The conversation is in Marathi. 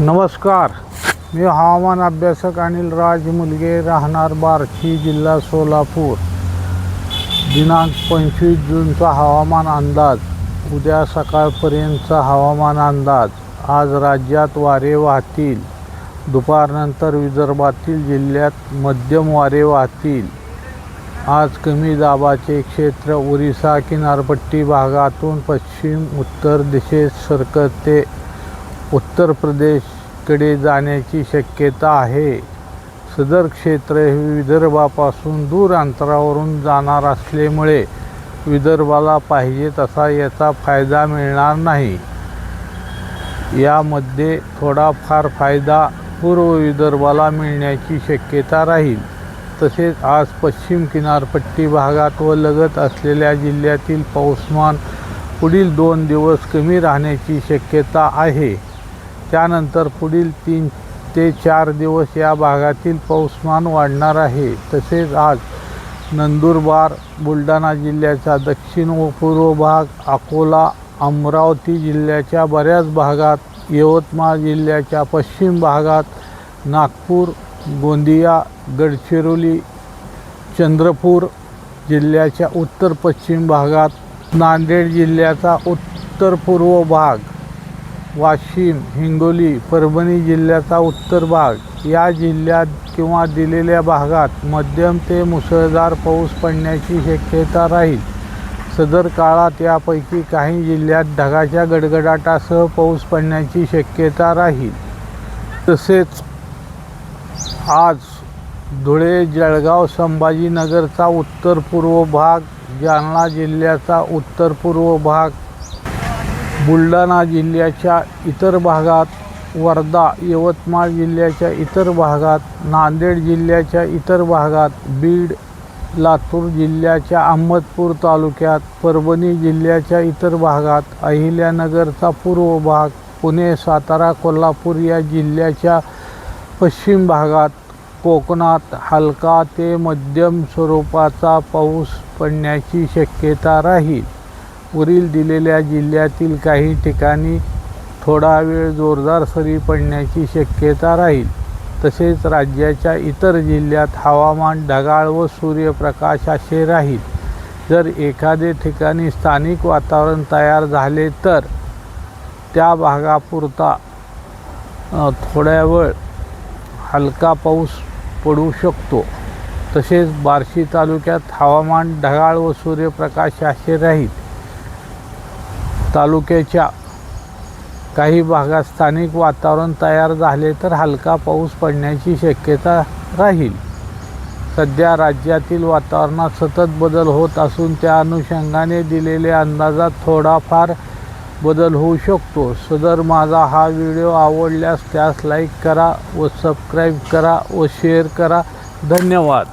नमस्कार. मी हवामान अभ्यासक अनिल राज मुलगे राहणार बार्शी जिल्हा सोलापूर. दिनांक पंचवीस जूनचा हवामान अंदाज उद्या सकाळपर्यंतचा हवामान अंदाज. आज राज्यात वारे वाहतील. दुपारनंतर विदर्भातील जिल्ह्यात मध्यम वारे वाहतील. आज कमी दाबाचे क्षेत्र ओरिसा किनारपट्टी भागातून पश्चिम उत्तर दिशेत सरकते. उत्तर प्रदेशकडे जाण्याची शक्यता आहे. सदर क्षेत्र हे विदर्भापासून दूर अंतरावरून जाणार असल्यामुळे विदर्भाला पाहिजे तसा याचा फायदा मिळणार नाही. यामध्ये थोडाफार फायदा पूर्व विदर्भाला मिळण्याची शक्यता राहील. तसेच आज पश्चिम किनारपट्टी भागात व लगत असलेल्या जिल्ह्यातील पाऊसमान पुढील दोन दिवस कमी राहण्याची शक्यता आहे. त्यानंतर पुढील तीन ते चार दिवस या भागातील पाऊसमान वाढणार आहे. तसेच आज नंदुरबार बुलढाणा जिल्ह्याचा दक्षिण व पूर्व भाग अकोला अमरावती जिल्ह्याच्या बऱ्याच भागात यवतमाळ जिल्ह्याच्या पश्चिम भागात नागपूर गोंदिया गडचिरोली चंद्रपूर जिल्ह्याच्या उत्तर पश्चिम भागात नांदेड जिल्ह्याचा उत्तर पूर्व भाग वाशिम हिंगोली परभणी जिल्ह्याचा उत्तर भाग. या जिल्ह्यात किंवा दिलेल्या भागात मध्यम ते मुसळधार पाऊस पडण्याची शक्यता राहील. सदर काळात यापैकी काही जिल्ह्यात ढगाच्या गडगडाटासह पाऊस पडण्याची शक्यता राहील. तसेच आज धुळे जळगाव संभाजीनगरचा उत्तर पूर्व भाग जालना जिल्ह्याचा उत्तर पूर्व भाग बुलढाणा जिल्ह्याच्या इतर भागात वर्धा यवतमाळ जिल्ह्याच्या इतर भागात नांदेड जिल्ह्याच्या इतर भागात बीड लातूर जिल्ह्याच्या अहमदपूर तालुक्यात परभणी जिल्ह्याच्या इतर भागात अहिल्यानगरचा पूर्व भाग पुणे सातारा कोल्हापूर या जिल्ह्याच्या पश्चिम भागात कोकणात हलका ते मध्यम स्वरूपाचा पाऊस पडण्याची शक्यता राहील. वरील दिलेल्या जिल्ह्यातील काही ठिकाणी थोडा वेळ जोरदार सरी पडण्याची शक्यता राहील. तसेच राज्याच्या इतर जिल्ह्यात हवामान ढगाळ व सूर्यप्रकाश असे राहील. जर एखादे ठिकाणी स्थानिक वातावरण तयार झाले तर त्या भागापुरता थोड्या वेळ हलका पाऊस पडू शकतो. तसेच बार्शी तालुक्यात हवामान ढगाळ व सूर्यप्रकाश असे राहील. तालुक्याच्या काही भागात स्थानिक वातावरण तयार झाले तर हलका पाऊस पडण्याची शक्यता राहील. सध्या राज्यातील वातावरणात सतत बदल होत असून त्या अनुषंगाने दिलेल्या अंदाजात थोडाफार बदल होऊ शकतो. सदर माझा हा व्हिडिओ आवडल्यास त्यास लाईक करा व सबस्क्राईब करा व शेअर करा. धन्यवाद.